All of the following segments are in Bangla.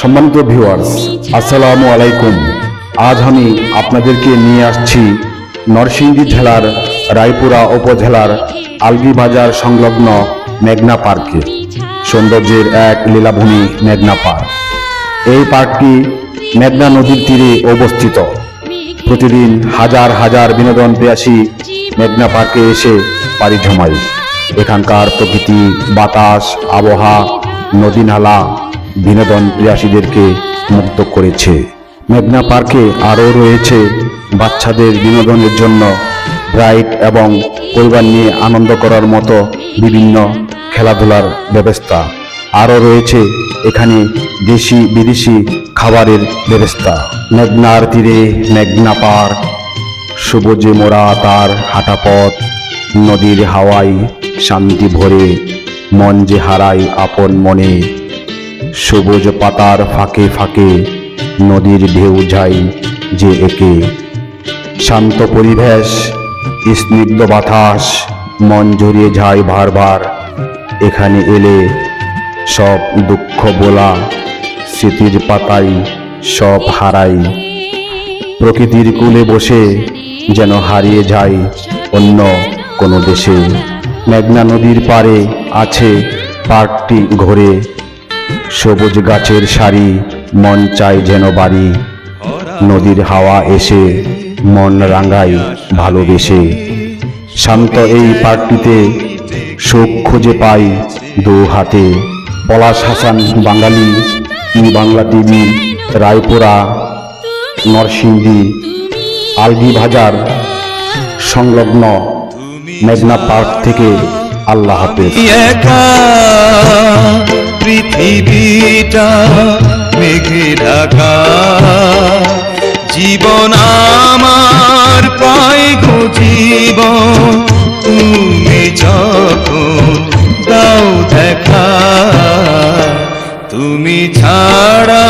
সম্মানিত ভিউয়ার্স আসসালামু আলাইকুম। আজ আমি আপনাদেরকে নিয়ে আসছি নরসিংদী জেলার রায়পুরা উপজেলার আলগি বাজার সংলগ্ন মেঘনা পার্কে। সৌন্দর্যের এক লীলাভূমি মেঘনা পার্ক। এই পার্কটি মেঘনা নদীর তীরে অবস্থিত। প্রতিদিন হাজার হাজার বিনোদন পেয়াসী মেঘনা পার্কে এসে পাড়ি জমায়। এখানকার প্রকৃতি, বাতাস, আবহাওয়া নদী নালা বিনোদন প্রিয়াসীদেরকে মুক্ত করেছে। মেঘনা পার্কে আরও রয়েছে বাচ্চাদের বিনোদনের জন্য রাইড এবং পরিবার নিয়ে আনন্দ করার মতো বিভিন্ন খেলাধুলার ব্যবস্থা। আরও রয়েছে এখানে দেশি বিদেশি খাবারের ব্যবস্থা। মেঘনার তীরে মেঘনা পার্ক, সবুজে মোড়া তার হাঁটাপথ, নদীর হাওয়ায় শান্তি ভরে মন যে হারায় আপন মনে। সবুজ পাতার ফাঁকে ফাঁকে নদীর ঢেউ যায় যে একে। শান্ত পরিবেশ, স্নিগ্ধ বাতাস, মন জড়িয়ে যায় ভারবার এখানে এলে সব দুঃখ বোলা স্মৃতির পাতায় সব হারাই। প্রকৃতির কূলে বসে যেন হারিয়ে যায় অন্য কোনো দেশে। মেঘনা নদীর পারে আছে পার্কটি ঘোরে সবুজ গাছের সারি, মন চায় যেন বাড়ি। নদীর হাওয়া এসে মন রাঙায়, ভালোবেসে। শান্ত এই পার্কটিতে সুখ খুঁজে পাই দু হাতে। পলাশ হাসান, বাঙালি, ই বাংলা টিভি, রায়পুরা, নরসিংদী, আলগি বাজার, সংলগ্ন মেঘনা পার্ক থেকে আল্লাহ হাফেজ। পৃথিবীটা মেঘে ঢাকা। জীবন আমার পাই গো জীবন তুমি যখন দাও দেখা, তুমি ছাড়া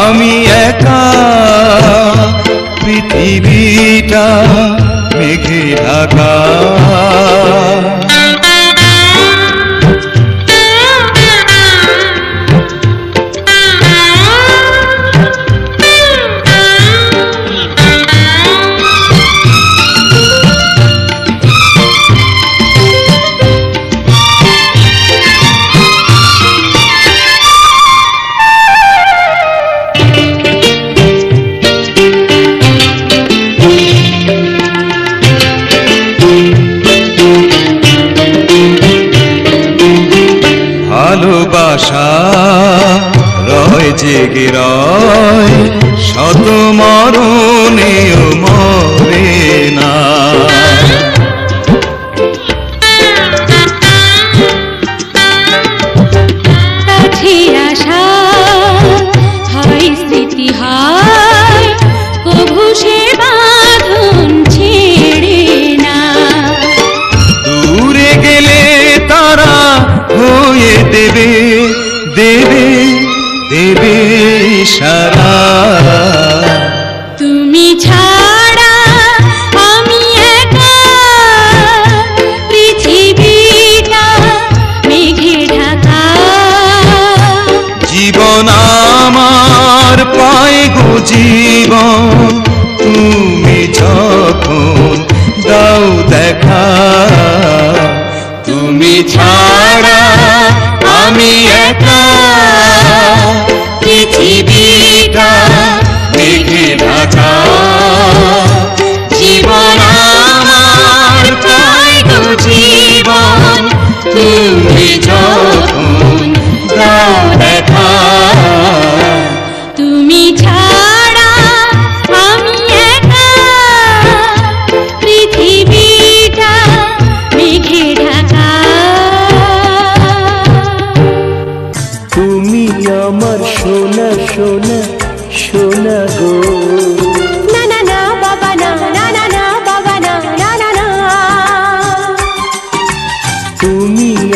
আমি একা। পৃথিবীটা মেঘে ঢাকা।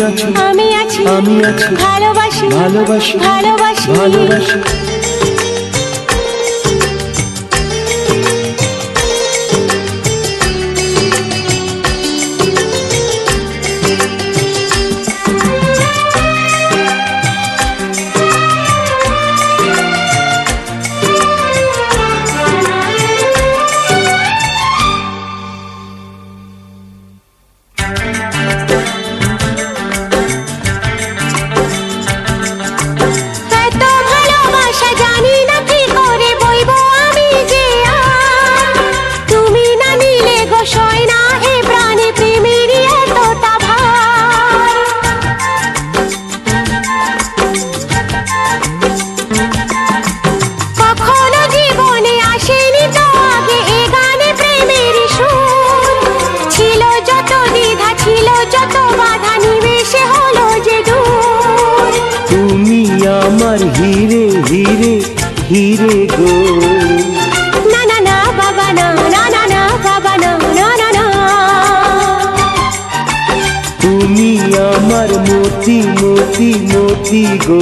আছো আমি আছি। আমি আছি। ভালোবাসি ভালোবাসি ভালোবাসি। ভালোবাসি। হিরে গো। না না না বাবা না না না না বাবা না না না। তুমি আমার মতি মতি মতি গো।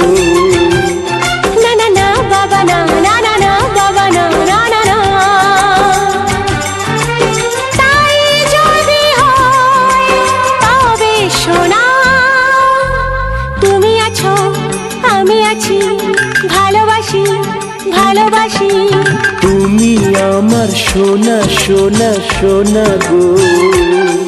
ভালোবাসি। তুমি আমার সোনা সোনা সোনা গো।